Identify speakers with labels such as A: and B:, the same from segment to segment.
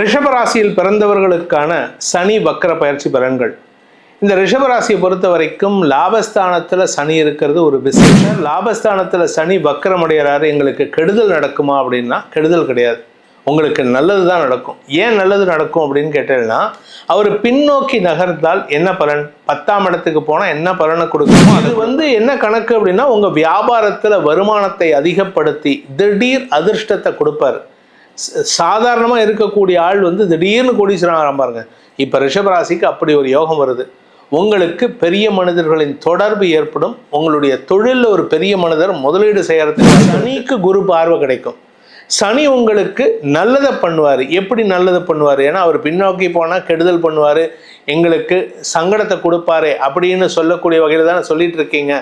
A: ரிஷபராசியில் பிறந்தவர்களுக்கான சனி வக்கர பயிற்சி பலன்கள். இந்த ரிஷபராசியை பொறுத்த வரைக்கும் லாபஸ்தானத்தில் சனி இருக்கிறது ஒரு விசேஷம். லாபஸ்தானத்தில் சனி வக்கரமடைகிறாரு எங்களுக்கு கெடுதல் நடக்குமா அப்படின்னா கெடுதல் கிடையாது. உங்களுக்கு நல்லது தான் நடக்கும். ஏன் நல்லது நடக்கும் அப்படின்னு கேட்டேன்னா அவர் பின்னோக்கி நகர்ந்தால் என்ன பலன்? பத்தாம் இடத்துக்கு போனால் என்ன பலனை கொடுக்குமோ அது வந்து என்ன கணக்கு அப்படின்னா உங்கள் வியாபாரத்தில் வருமானத்தை அதிகப்படுத்தி திடீர் அதிர்ஷ்டத்தை கொடுப்பாரு. சாதாரணமாக இருக்கக்கூடிய ஆள் வந்து திடீர்னு கோடீஸ்வரன் ஆகிறான் பாருங்க. இப்போ ரிஷபராசிக்கு அப்படி ஒரு யோகம் வருது. உங்களுக்கு பெரிய மனிதர்களின் தொடர்பு ஏற்படும். உங்களுடைய தொழிலில் ஒரு பெரிய மனிதர் முதலீடு செய்கிறதுக்கு சனிக்கு குரு பார்வை கிடைக்கும். சனி உங்களுக்கு நல்லதை பண்ணுவார். எப்படி நல்லதை பண்ணுவார்? ஏன்னா அவர் பின்னோக்கி போனால் கெடுதல் பண்ணுவார். எங்களுக்கு சங்கடத்தை கொடுப்பாரு அப்படின்னு சொல்லக்கூடிய வகையில் தானே சொல்லிட்டு இருக்கீங்க.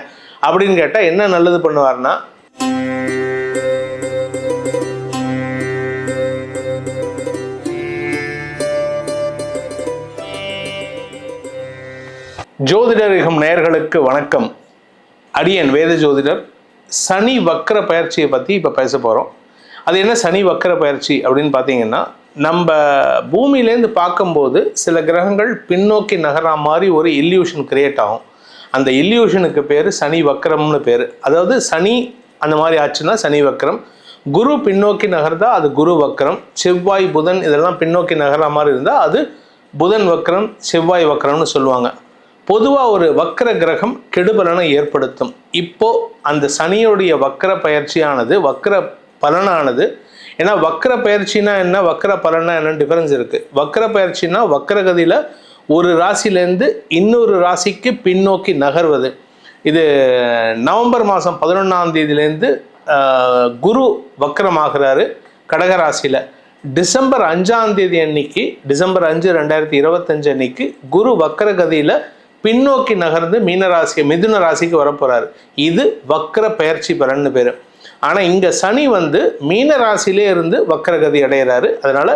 A: அப்படின்னு கேட்டால் என்ன நல்லது பண்ணுவார்னா ஜோதிடரிகம் நேயர்களுக்கு வணக்கம். அடியன் வேத ஜோதிடர் சனி வக்கர பயிற்சியை பற்றி இப்போ பேச போகிறோம் அது என்ன சனி வக்கர பயிற்சி அப்படின்னு பார்த்தீங்கன்னா நம்ம பூமியிலேருந்து பார்க்கும்போது சில கிரகங்கள் பின்னோக்கி நகரா மாதிரி ஒரு இல்யூஷன் கிரியேட் ஆகும். அந்த இல்யூஷனுக்கு பேர் சனி வக்கரம்னு பேர். அதாவது சனி அந்த மாதிரி ஆச்சுன்னா சனி வக்கரம் குரு பின்னோக்கி நகர்ந்தா அது குரு வக்கரம் செவ்வாய் புதன் இதெல்லாம் பின்னோக்கி நகரா மாதிரி இருந்தால் அது புதன் வக்கரம் செவ்வாய் வக்கரம்னு சொல்லுவாங்க. பொதுவாக ஒரு வக்கர கிரகம் கெடுபலனை ஏற்படுத்தும். இப்போ அந்த சனியுடைய வக்கர பயிற்சியானது வக்கர பலனானது ஏன்னா வக்கர பயிற்சினா என்ன? வக்கர பலனா என்னன்னு டிஃபரன்ஸ் இருக்கு? வக்கர பயிற்சினா வக்கரகதியில் ஒரு ராசியிலேருந்து இன்னொரு ராசிக்கு பின்னோக்கி நகர்வது. இது நவம்பர் மாதம் பதினொன்றாம் தேதியிலேருந்து குரு வக்கரமாகிறாரு கடகராசியில் டிசம்பர் அஞ்சாம் தேதி அன்னைக்கு டிசம்பர் அஞ்சு ரெண்டாயிரத்தி இருபத்தஞ்சு அன்னைக்கு குரு வக்கரகதியில் பின்னோக்கி நகர்ந்து மீனராசி மிதுன ராசிக்கு வரப்போறாரு. இது வக்கர பயிற்சி பலன்னு பேர். ஆனால் இங்கே சனி வந்து மீன ராசிலே இருந்து வக்கரகதி அடைகிறாரு அதனால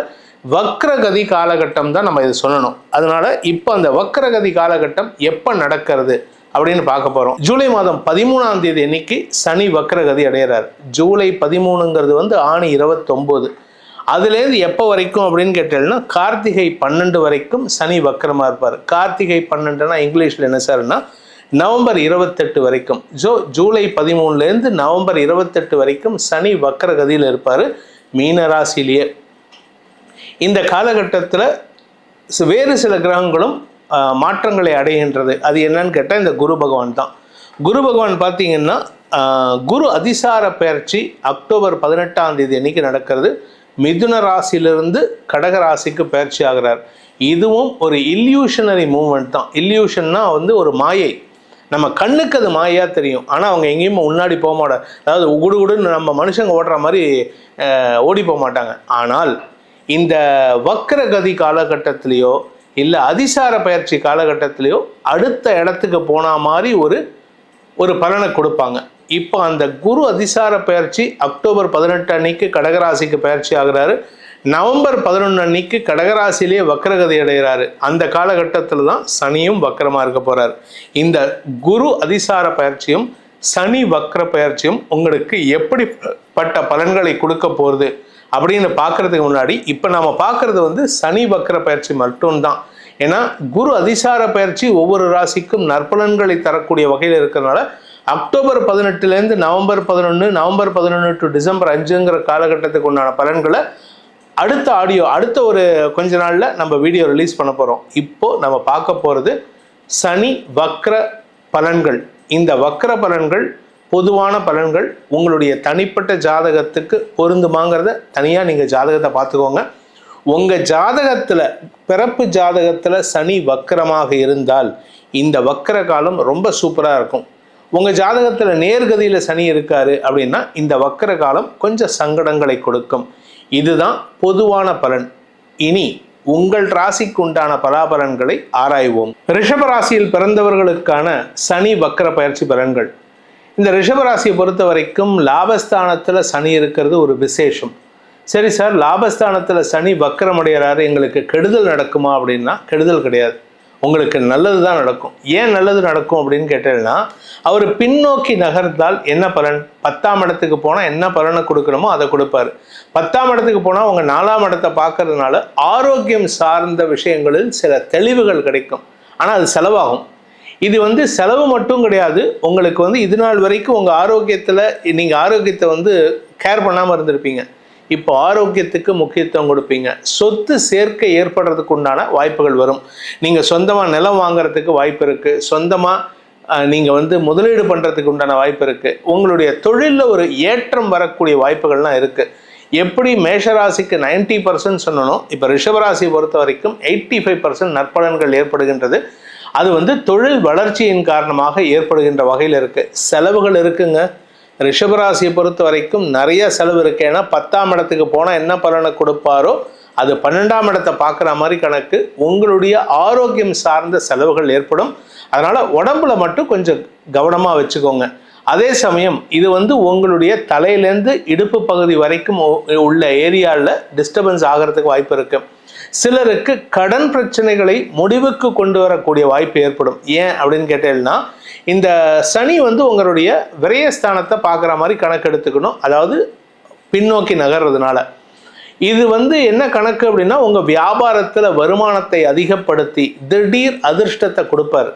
A: வக்ரகதி காலகட்டம் தான் நம்ம இது சொல்லணும். அதனால இப்போ அந்த வக்ரகதி காலகட்டம் எப்போ நடக்கிறது அப்படின்னு பார்க்க போகிறோம் ஜூலை மாதம் பதிமூணாம் தேதி அன்னைக்கு சனி வக்ரகதி அடைகிறார் ஜூலை பதிமூணுங்கிறது வந்து ஆணி இருபத்தொம்போது. அதுலேருந்து எப்போ வரைக்கும் அப்படின்னு கேட்டீங்கன்னா கார்த்திகை பன்னெண்டு வரைக்கும் சனி வக்கரமாக இருப்பார். கார்த்திகை பன்னெண்டுனா இங்கிலீஷில் என்ன சார்னா நவம்பர் இருபத்தெட்டு வரைக்கும். ஜோ ஜூலை பதிமூணுலேருந்து நவம்பர் இருபத்தெட்டு வரைக்கும் சனி வக்கரகதியில் இருப்பார் மீனராசியிலேயே இந்த காலகட்டத்தில் வேறு சில கிரகங்களும் மாற்றங்களை அடைகின்றது. அது என்னன்னு கேட்டால் இந்த குரு பகவான் தான். குரு பகவான் பார்த்தீங்கன்னா குரு அதிசார பயிற்சி அக்டோபர் பதினெட்டாம் தேதி அன்னைக்கு நடக்கிறது. மிதுன ராசியிலிருந்து கடக ராசிக்கு பயிற்சி ஆகிறார். இதுவும் ஒரு இல்யூஷனரி மூமெண்ட் தான். இல்யூஷன்னா வந்து ஒரு மாயை. நம்ம கண்ணுக்கு அது மாயாக தெரியும். ஆனால் அவங்க எங்கேயுமே முன்னாடி போக மாட்டாங்க. அதாவது உகுடுகுடுன்னு நம்ம மனுஷங்க ஓடுற மாதிரி ஓடி போக மாட்டாங்க. ஆனால் இந்த வக்ரகதி காலகட்டத்திலேயோ இல்லை அதிசார பயிற்சி காலகட்டத்திலேயோ அடுத்த இடத்துக்கு போன மாதிரி ஒரு ஒரு பலனை கொடுப்பாங்க. இப்போ அந்த குரு அதிசார பயிற்சி அக்டோபர் பதினெட்டு அன்னைக்கு கடகராசிக்கு பயிற்சி ஆகுறாரு. நவம்பர் பதினொன்று அன்னைக்கு கடகராசிலேயே வக்கரகதி அடைகிறாரு. அந்த காலகட்டத்தில் தான் சனியும் வக்கரமாக இருக்க போகிறார் இந்த குரு அதிசார பயிற்சியும் சனி வக்கர பயிற்சியும் உங்களுக்கு எப்படிப்பட்ட பலன்களை கொடுக்க போகிறது அப்படின்னு பார்க்கறதுக்கு முன்னாடி இப்போ நம்ம பார்க்குறது வந்து சனி வக்கர பயிற்சி மட்டும்தான். ஏன்னா குரு அதிசார பயிற்சி ஒவ்வொரு ராசிக்கும் நற்பலன்களை தரக்கூடிய வகையில் இருக்கிறதுனால அக்டோபர் பதினெட்டுலேருந்து நவம்பர் பதினொன்று நவம்பர் பதினொன்று டு டிசம்பர் அஞ்சுங்கிற காலகட்டத்துக்கு உண்டான பலன்களை அடுத்த ஆடியோ அடுத்த ஒரு கொஞ்ச நாளில் நம்ம வீடியோ ரிலீஸ் பண்ண போகிறோம் இப்போ நம்ம பார்க்க போகிறது சனி வக்ர பலன்கள். இந்த வக்ர பலன்கள் பொதுவான பலன்கள் உங்களுடைய தனிப்பட்ட ஜாதகத்துக்கு பொருந்துமாங்கிறத தனியாக நீங்கள் ஜாதகத்தை பார்த்துக்கோங்க. உங்கள் ஜாதகத்தில் பிறப்பு ஜாதகத்தில் சனி வக்கரமாக இருந்தால் இந்த வக்கர காலம் ரொம்ப சூப்பராக இருக்கும். உங்கள் ஜாதகத்தில் நேர்கதியில் சனி இருக்காரு அப்படின்னா இந்த வக்கர காலம் கொஞ்சம் சங்கடங்களை கொடுக்கும். இதுதான் பொதுவான பலன். இனி உங்கள் ராசிக்கு உண்டான பலாபலன்களை ஆராய்வோம். ரிஷப ராசியில் பிறந்தவர்களுக்கான சனி வக்கர பயிற்சி பலன்கள். இந்த ரிஷபராசியை பொறுத்த வரைக்கும் லாபஸ்தானத்தில் சனி இருக்கிறது ஒரு விசேஷம். சரி சார் லாபஸ்தானத்தில் சனி வக்கரமடைகிறாரு எங்களுக்கு கெடுதல் நடக்குமா அப்படின்னா கெடுதல் கிடையாது. உங்களுக்கு நல்லது தான் நடக்கும். ஏன் நல்லது நடக்கும் அப்படின்னு கேட்டேன்னா அவர் பின்னோக்கி நகர்ந்தால் என்ன பலன்? பத்தாம் இடத்துக்கு போனால் என்ன பலனை கொடுக்கணுமோ அதை கொடுப்பாரு. பத்தாம் இடத்துக்கு போனால் உங்கள் நாலாம் இடத்தை பார்க்கறதுனால ஆரோக்கியம் சார்ந்த விஷயங்களில் சில தெளிவுகள் கிடைக்கும். ஆனால் அது செலவாகும். இது வந்து செலவு மட்டும் கிடையாது. உங்களுக்கு வந்து இது நாள் வரைக்கும் உங்கள் ஆரோக்கியத்தில் நீங்கள் ஆரோக்கியத்தை வந்து கேர் பண்ணாமல் இருந்திருப்பீங்க. இப்போ ஆரோக்கியத்துக்கு முக்கியத்துவம் கொடுப்பீங்க. சொத்து சேர்க்கை ஏற்படுறதுக்கு உண்டான வாய்ப்புகள் வரும். நீங்கள் சொந்தமாக நிலம் வாங்குறதுக்கு வாய்ப்பு இருக்குது சொந்தமாக நீங்கள் வந்து முதலீடு பண்ணுறதுக்கு உண்டான வாய்ப்பு இருக்குது உங்களுடைய தொழிலில் ஒரு ஏற்றம் வரக்கூடிய வாய்ப்புகள்லாம் இருக்குது எப்படி மேஷராசிக்கு நைன்டி பர்சன்ட் சொன்னணும் இப்போ ரிஷபராசி பொறுத்த வரைக்கும் எயிட்டி ஃபைவ் பர்சன்ட் நற்பலன்கள் ஏற்படுகின்றது. அது வந்து தொழில் வளர்ச்சியின் காரணமாக ஏற்படுகின்ற வகையில் இருக்குது செலவுகள் இருக்குங்க. ரிஷபராசியை பொறுத்த வரைக்கும் நிறைய செலவு இருக்கு. ஏன்னா பத்தாம் இடத்துக்கு போனால் என்ன பலனை கொடுப்பாரோ அது பன்னெண்டாம் இடத்தை பார்க்குற மாதிரி கணக்கு உங்களுடைய ஆரோக்கியம் சார்ந்த செலவுகள் ஏற்படும். அதனால் உடம்புல மட்டும் கொஞ்சம் கவனமாக வச்சுக்கோங்க. அதே சமயம் இது வந்து உங்களுடைய தலையிலேருந்து இடுப்பு பகுதி வரைக்கும் உள்ள ஏரியாவில் டிஸ்டர்பன்ஸ் ஆகிறதுக்கு வாய்ப்பு இருக்குது சிலருக்கு கடன் பிரச்சனைகளை முடிவுக்கு கொண்டு வரக்கூடிய வாய்ப்பு ஏற்படும். ஏன் அப்படின்னு கேட்டீங்கன்னா இந்த சனி வந்து உங்களுடைய விரயஸ்தானத்தை பார்க்குற மாதிரி கணக்கு எடுத்துக்கணும் அதாவது பின்னோக்கி நகர்றதுனால. இது வந்து என்ன கணக்கு அப்படின்னா உங்கள் வியாபாரத்தில் வருமானத்தை அதிகப்படுத்தி திடீர் அதிர்ஷ்டத்தை கொடுப்பார்.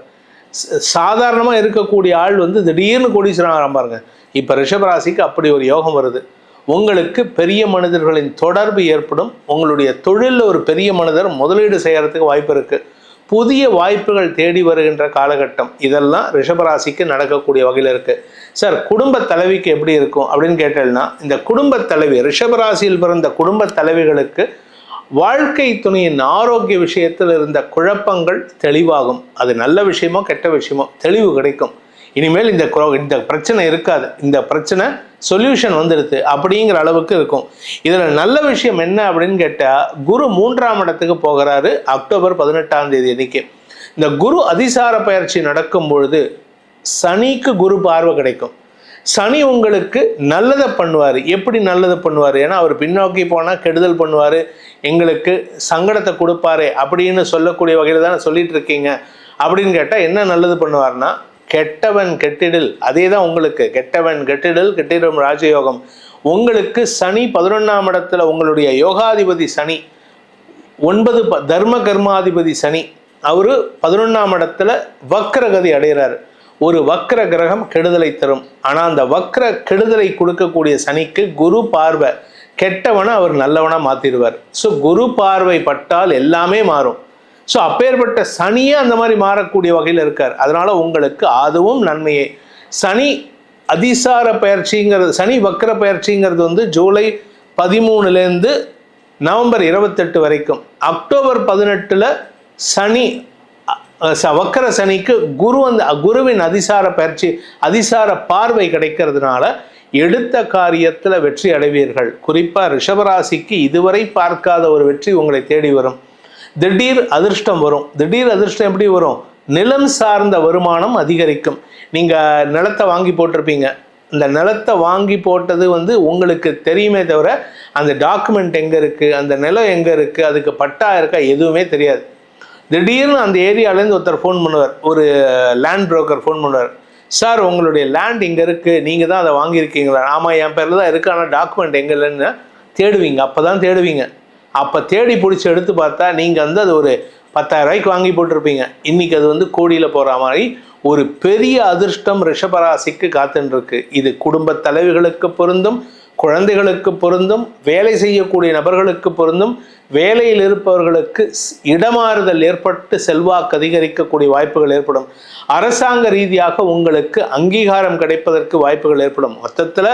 A: சாதாரணமாக இருக்கக்கூடிய ஆள் வந்து திடீர்னு கோடீஸ்வரன் பாருங்க. இப்போ ரிஷபராசிக்கு அப்படி ஒரு யோகம் வருது. உங்களுக்கு பெரிய மனிதர்களின் தொடர்பு ஏற்படும். உங்களுடைய தொழிலில் ஒரு பெரிய மனிதர் முதலீடு செய்கிறதுக்கு வாய்ப்பு இருக்குது புதிய வாய்ப்புகள் தேடி வருகின்ற காலகட்டம். இதெல்லாம் ரிஷபராசிக்கு நடக்கக்கூடிய வகையில் இருக்குது சார் குடும்ப தலைவிக்கு எப்படி இருக்கும் அப்படின்னு கேட்டேன்னா இந்த குடும்ப தலைவி ரிஷபராசியில் பிறந்த குடும்ப தலைவிகளுக்கு வாழ்க்கை துணையின் ஆரோக்கிய விஷயத்தில் இருந்த குழப்பங்கள் தெளிவாகும். அது நல்ல விஷயமோ கெட்ட விஷயமோ தெளிவு கிடைக்கும். இனிமேல் இந்த இந்த பிரச்சனை இருக்காது. இந்த பிரச்சனை சொல்யூஷன் வந்துடுது அப்படிங்கிற அளவுக்கு இருக்கும். இதில் நல்ல விஷயம் என்ன அப்படின்னு கேட்டால் குரு மூன்றாம் இடத்துக்கு போகிறாரு அக்டோபர் பதினெட்டாம் தேதி அன்னைக்கு. இந்த குரு அதிசார பயிற்சி நடக்கும் பொழுது சனிக்கு குரு பார்வை கிடைக்கும். சனி உங்களுக்கு நல்லதை பண்ணுவார். எப்படி நல்லதை பண்ணுவார்? ஏன்னா அவர் பின்னோக்கி போனால் கெடுதல் பண்ணுவார். எங்களுக்கு சங்கடத்தை கொடுப்பாரு அப்படின்னு சொல்லக்கூடிய வகையில் தானே சொல்லிட்டு இருக்கீங்க. அப்படின்னு கேட்டால் என்ன நல்லது பண்ணுவார்னா கெட்டவன் கெட்டிடில் அதே தான் உங்களுக்கு. கெட்டவன் கெட்டிடல் கெட்டிடும் ராஜயோகம். உங்களுக்கு சனி பதினொன்றாம் இடத்துல உங்களுடைய யோகாதிபதி சனி. ஒன்பது ப தர்ம கர்மாதிபதி சனி. அவர் பதினொன்றாம் இடத்துல வக்ரகதி அடைகிறார் ஒரு வக்ர கிரகம் கெடுதலை தரும். ஆனால் அந்த வக்ர கெடுதலை கொடுக்கக்கூடிய சனிக்கு குரு பார்வை. கெட்டவனை அவர் நல்லவனாக மாற்றிடுவார் ஸோ குரு பார்வை பட்டால் எல்லாமே மாறும். ஸோ அப்பேற்பட்ட சனியே அந்த மாதிரி மாறக்கூடிய வகையில் இருக்கார். அதனால் உங்களுக்கு அதுவும் நன்மையே. சனி அதிசார பயிற்சிங்கிறது சனி வக்கர பயிற்சிங்கிறது வந்து ஜூலை பதிமூணுலேருந்து நவம்பர் இருபத்தெட்டு வரைக்கும். அக்டோபர் பதினெட்டில் சனி வக்கர சனிக்கு குரு அந்த குருவின் அதிசார பயிற்சி அதிசார பார்வை கிடைக்கிறதுனால எடுத்த காரியத்தில் வெற்றி அடைவீர்கள். குறிப்பாக ரிஷபராசிக்கு இதுவரை பார்க்காத ஒரு வெற்றி உங்களை தேடி வரும். திடீர் அதிர்ஷ்டம் வரும். திடீர் அதிர்ஷ்டம் எப்படி வரும்? நிலம் சார்ந்த வருமானம் அதிகரிக்கும். நீங்கள் நிலத்தை வாங்கி போட்டிருப்பீங்க. இந்த நிலத்தை வாங்கி போட்டது வந்து உங்களுக்கு தெரியுமே தவிர அந்த டாக்குமெண்ட் எங்கே இருக்குது அந்த நிலம் எங்கே இருக்குது அதுக்கு பட்டா இருக்கா? எதுவுமே தெரியாது. திடீர்னு அந்த ஏரியாலேருந்து ஒருத்தர் ஃபோன் பண்ணுவார். ஒரு லேண்ட் புரோக்கர் ஃபோன் பண்ணுவார். சார் உங்களுடைய லேண்ட் இங்கே இருக்குது நீங்கள் தான் அதை வாங்கியிருக்கீங்களா? ஆமாம் என் பேரில் தான் இருக்குது ஆனால் டாக்குமெண்ட் எங்கே இல்லைன்னு தேடுவீங்க. அப்போ தான் தேடுவீங்க. அப்போ தேடி பிடிச்சி எடுத்து பார்த்தா நீங்கள் வந்து அது ஒரு பத்தாயிரரூபாய்க்கு வாங்கி போட்டிருப்பீங்க. இன்றைக்கி அது வந்து கோடியில் போகிற மாதிரி ஒரு பெரிய அதிர்ஷ்டம் ரிஷபராசிக்கு காத்துருக்கு இது குடும்ப தலைவிகளுக்கு பொருந்தும் குழந்தைகளுக்கு பொருந்தும் வேலை செய்யக்கூடிய நபர்களுக்கு பொருந்தும் வேலையில் இருப்பவர்களுக்கு இடமாறுதல் ஏற்பட்டு செல்வாக்கு அதிகரிக்கக்கூடிய வாய்ப்புகள் ஏற்படும். அரசாங்க ரீதியாக உங்களுக்கு அங்கீகாரம் கிடைப்பதற்கு வாய்ப்புகள் ஏற்படும். மொத்தத்தில்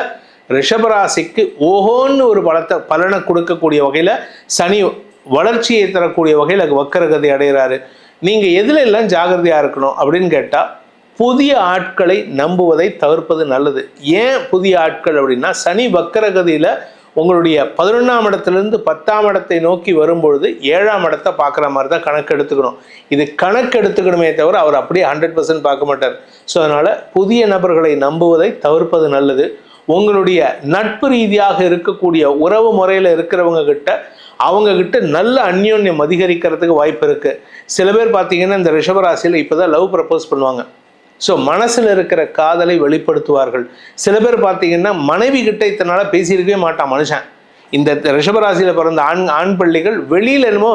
A: ரிஷபராசிக்கு ஓஹோன்னு ஒரு பலத்தை பலனை கொடுக்கக்கூடிய வகையில் சனி வளர்ச்சியை தரக்கூடிய வகையில் வக்கரகதி அடைகிறாரு நீங்கள் எதில் எல்லாம் ஜாகிரதையாக இருக்கணும் அப்படின்னு கேட்டால் புதிய ஆட்களை நம்புவதை தவிர்ப்பது நல்லது. ஏன் புதிய ஆட்கள் அப்படின்னா சனி வக்கரகதியில் உங்களுடைய பதினொன்றாம் இடத்துலேருந்து பத்தாம் இடத்தை நோக்கி வரும்பொழுது ஏழாம் இடத்தை பார்க்குற மாதிரி தான் கணக்கு எடுத்துக்கணும். இது கணக்கு எடுத்துக்கணுமே தவிர அவர் அப்படியே ஹண்ட்ரட் பர்சன்ட் பார்க்க மாட்டார். ஸோ அதனால் புதிய நபர்களை நம்புவதை தவிர்ப்பது நல்லது. உங்களுடைய நட்பு ரீதியாக இருக்கக்கூடிய உறவு முறையில் இருக்கிறவங்க கிட்ட அவங்க கிட்ட நல்ல அந்யோன்யம் அதிகரிக்கிறதுக்கு வாய்ப்பு இருக்கு. சில பேர் பார்த்தீங்கன்னா இந்த ரிஷபராசியில் இப்போதான் லவ் ப்ரப்போஸ் பண்ணுவாங்க. ஸோ மனசில் இருக்கிற காதலை வெளிப்படுத்துவார்கள். சில பேர் பார்த்தீங்கன்னா மனைவி கிட்ட இத்தனால பேசியிருக்கவே மாட்டான் மனுஷன். இந்த ரிஷபராசியில் பிறந்த ஆண் ஆண் பள்ளிகள் வெளியில் என்னமோ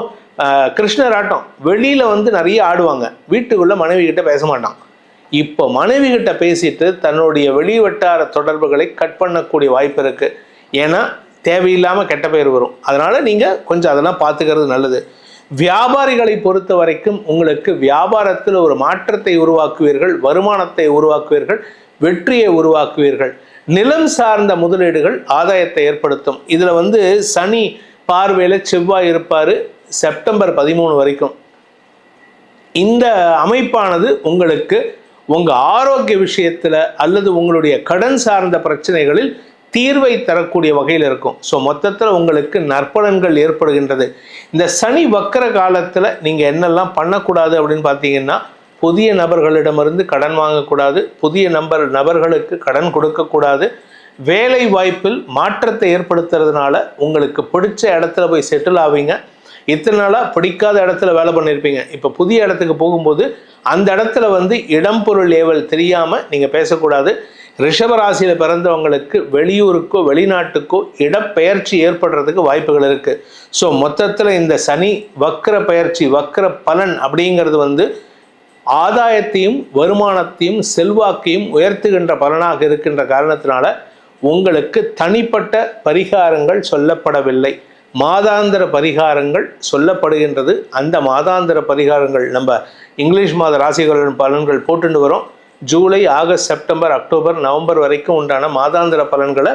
A: கிருஷ்ணர் ஆட்டம் வெளியில் வந்து நிறைய ஆடுவாங்க. வீட்டுக்குள்ளே மனைவி கிட்ட பேச மாட்டான். இப்போ மனைவி கிட்ட பேசிட்டு தன்னுடைய வெளி வட்டார தொடர்புகளை கட் பண்ணக்கூடிய வாய்ப்பு இருக்கு. ஏன்னா தேவையில்லாமல் கெட்ட பெயர் வரும். அதனால நீங்கள் கொஞ்சம் அதெல்லாம் பார்த்துக்கிறது நல்லது. வியாபாரிகளை பொறுத்த வரைக்கும் உங்களுக்கு வியாபாரத்தில் ஒரு மாற்றத்தை உருவாக்குவீர்கள் வருமானத்தை உருவாக்குவீர்கள் வெற்றியை உருவாக்குவீர்கள். நிலம் சார்ந்த முதலீடுகள் ஆதாயத்தை ஏற்படுத்தும். இதில் வந்து சனி பார்வையில் செவ்வாய் இருப்பார் செப்டம்பர் பதிமூணு வரைக்கும். இந்த அமைப்பானது உங்களுக்கு உங்கள் ஆரோக்கிய விஷயத்தில் அல்லது உங்களுடைய கடன் சார்ந்த பிரச்சனைகளில் தீர்வை தரக்கூடிய வகையில் இருக்கும். ஸோ மொத்தத்தில் உங்களுக்கு நற்பலன்கள் ஏற்படுகின்றது. இந்த சனி வக்கர காலத்தில் நீங்கள் என்னெல்லாம் பண்ணக்கூடாது அப்படின்னு பார்த்தீங்கன்னா புதிய நபர்களிடமிருந்து கடன் வாங்கக்கூடாது புதிய நபர் நபர்களுக்கு கடன் கொடுக்கக்கூடாது. வேலை வாய்ப்பில் மாற்றத்தை ஏற்படுத்துறதுனால உங்களுக்கு பிடிச்ச இடத்துல போய் செட்டில் ஆவீங்க. இத்தனை நாளாக பிடிக்காத இடத்துல வேலை பண்ணியிருப்பீங்க இப்போ புதிய இடத்துக்கு போகும்போது அந்த இடத்துல வந்து இடம் பொருள் ஏவல் தெரியாமல் நீங்கள் பேசக்கூடாது. ரிஷபராசியில் பிறந்தவங்களுக்கு வெளியூருக்கோ வெளிநாட்டுக்கோ இடப்பெயர்ச்சி ஏற்படுறதுக்கு வாய்ப்புகள் இருக்குது ஸோ மொத்தத்தில் இந்த சனி வக்கர பயிற்சி வக்கர பலன் அப்படிங்கிறது வந்து ஆதாயத்தையும் வருமானத்தையும் செல்வாக்கையும் உயர்த்துகின்ற பலனாக இருக்கின்ற காரணத்தினால உங்களுக்கு தனிப்பட்ட பரிகாரங்கள் சொல்லப்படவில்லை. மாதாந்திர பரிகாரங்கள் சொல்லப்படுகின்றது. அந்த மாதாந்திர பரிகாரங்கள் நம்ம இங்கிலீஷ் மாத ராசிகளின் பலன்கள் போட்டுட்டு வரோம். July August September October November வரைக்கும் உண்டான மாதாந்திர பலன்களை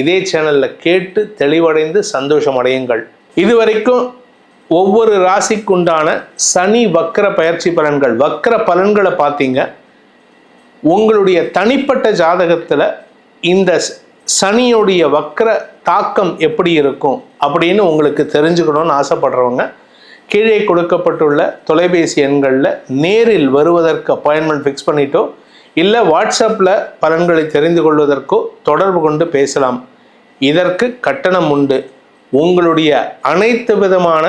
A: இதே சேனலில் கேட்டு தெளிவடைந்து சந்தோஷம் அடையுங்கள். இதுவரைக்கும் ஒவ்வொரு ராசிக்குண்டான சனி வக்கர பயிற்சி பலன்கள் வக்கர பலன்களை பார்த்தீங்க. உங்களுடைய தனிப்பட்ட ஜாதகத்தில் இந்த சனியுடைய வக்கர தாக்கம் எப்படி இருக்கும் அப்படின்னு உங்களுக்கு தெரிஞ்சுக்கணும்னு ஆசைப்படுறவங்க கீழே கொடுக்கப்பட்டுள்ள தொலைபேசி எண்களில் நேரில் வருவதற்கு அப்பாயின்மெண்ட் ஃபிக்ஸ் பண்ணிட்டோ இல்லை வாட்ஸ்அப்பில் பலன்களை தெரிந்து கொள்வதற்கோ தொடர்பு கொண்டு பேசலாம். இதற்கு கட்டணம் உண்டு. உங்களுடைய அனைத்து விதமான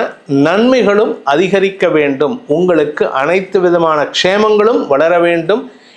A: நன்மைகளும் அதிகரிக்க வேண்டும். உங்களுக்கு அனைத்து விதமான க்ஷேமங்களும் வளர வேண்டும்.